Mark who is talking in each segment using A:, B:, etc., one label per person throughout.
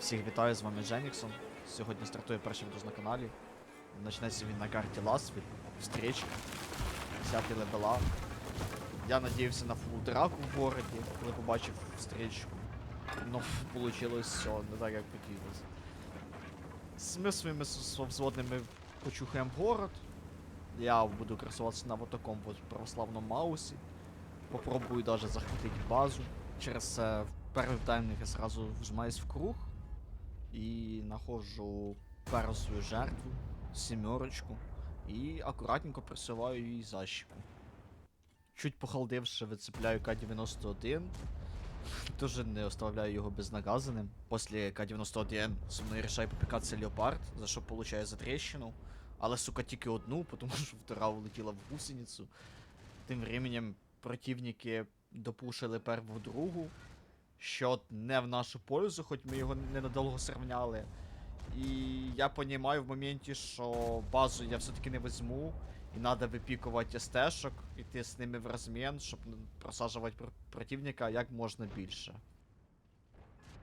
A: Всіх вітаю, з вами Дженіксон. Сьогодні стартує перший відос на каналі. Почнеться він на карті Ласвіт, встрічка, 10 левела. Я надіявся на фул драку в городі, коли побачив встрічку. Ну, вийшло все не так, як хотілося. З ми своїми взводними почухаємо город. Я буду красуватися на такому вот православному маусі. Попробую даже захватити базу. Через це перший таймінг я сразу вжимаюсь в круг і нахожу свою жертву, сімерочку, і акуратненько присуваю її защику. Чуть похалдивши, вицепляю К-91. Дуже не оставляю його безнаказаним. Після К-91 со мною рішає попікатися Леопард, за що получає затрещину. Але, сука, тільки одну, тому що втора улетіла в гусеницю. Тим временем противники допушили перву другу. Що не в нашу пользу, хоч ми його ненадовго сравняли. І я понімаю в моменті, що базу я все-таки не візьму. І треба випікувати СТ-шок, іти з ними в розмін, щоб просаджувати пр- противника як можна більше.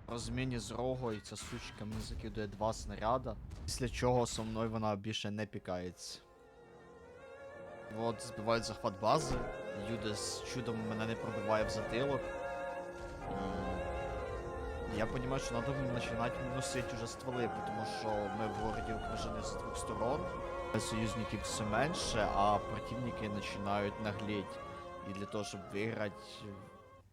A: Розміні з рогою ця сучка мені закидує два снаряда, після чого со мною вона більше не пікається. От, збивають захват бази, Юдес чудом мене не пробиває в затилок. Я розумію, що треба починати носити вже стволи, тому що ми в городі окружені з двох сторон. Союзників все менше, а противники починають наглеть. І для того, щоб виграти,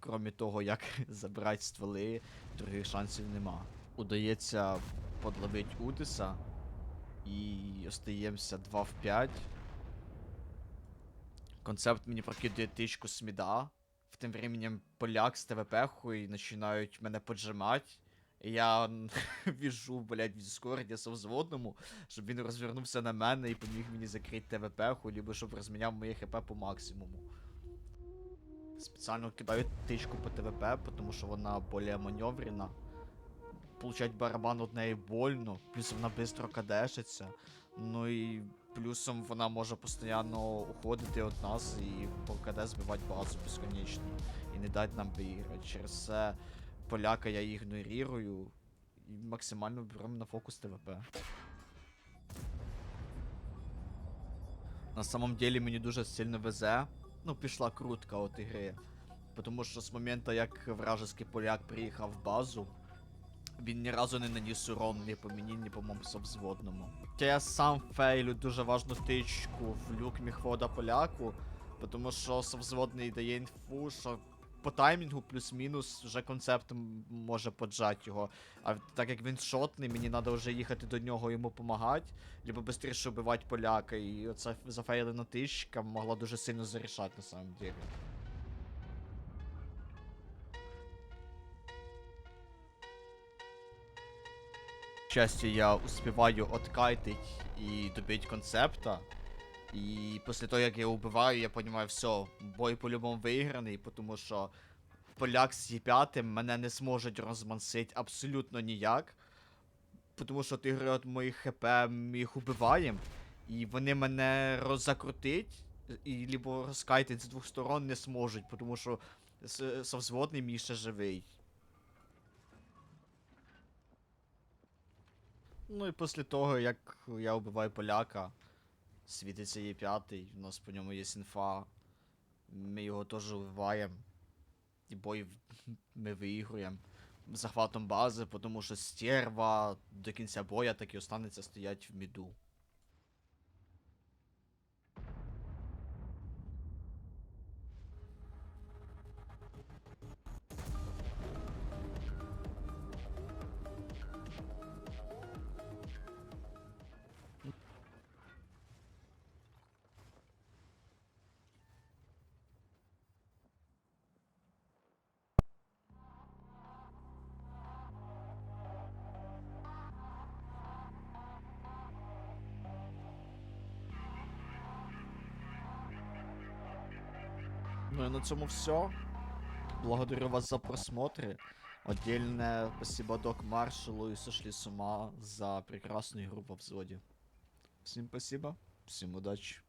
A: крім того, як забрати стволи, других шансів нема. Удається подловити Удиса і остаємося 2 в 5. Концепт мені прокидує тичку з Тим временем поляк з ТВП-хою починають мене поджимати. І я віжу, блядь, в Дискорді совзводному, щоб він розвернувся на мене і поміг мені закрити ТВП-ху, либо щоб розміняв моє ХП по максимуму. Спеціально кидаю тичку по ТВП, тому що вона більш маневрена. Получать барабан од неї больно, плюс вона швидко кадешиться. Ну і плюсом вона може постійно уходити від нас і по збивати базу безконечно. І не дати нам виграти. Через це поляка я ігнорую і максимально беремо на фокус ТВП. На самом деле мені дуже сильно везе. Ну, пішла крутка от ігри. Тому що з моменту, як вражеский поляк приїхав в базу, він ні разу не наніс урон ні по мені, ні по моєму совзводному. Хоча я сам фейлю дуже важну тичку в люк міхвода поляку, тому що совзводний дає інфу, що по таймінгу плюс-мінус вже концептом може поджати його. А так як він шотний, мені треба вже їхати до нього йому допомагати, либо швидше вбивати поляка. І оця зафейлена тичка могла дуже сильно зарішати на самом деле. Счастью, я успіваю откайтить і добити концепта. І після того, як я убиваю, я розумію, все, бой по-любому виграний, тому що поляк з Є5 мене не зможуть розмансити абсолютно ніяк. Тому що тигри от моїх хп ми їх убиваємо, і вони мене роззакрутить, і либо розкайтить з двох сторон не зможуть, тому що совзводний мій ще живий. Ну і після того, як я вбиваю поляка, світиться є п'ятий, у нас по ньому є інфа. Ми його теж вбиваємо. І бой ми виігруємо. Захватом бази, тому що стерва до кінця боя так і останеться стоять в міду. Ну и на цьому все. Благодарю вас за просмотри. Отдельное спасибо док Маршалу и сошли с ума за прекрасную игру по взводе. Всем спасибо, всем удачи.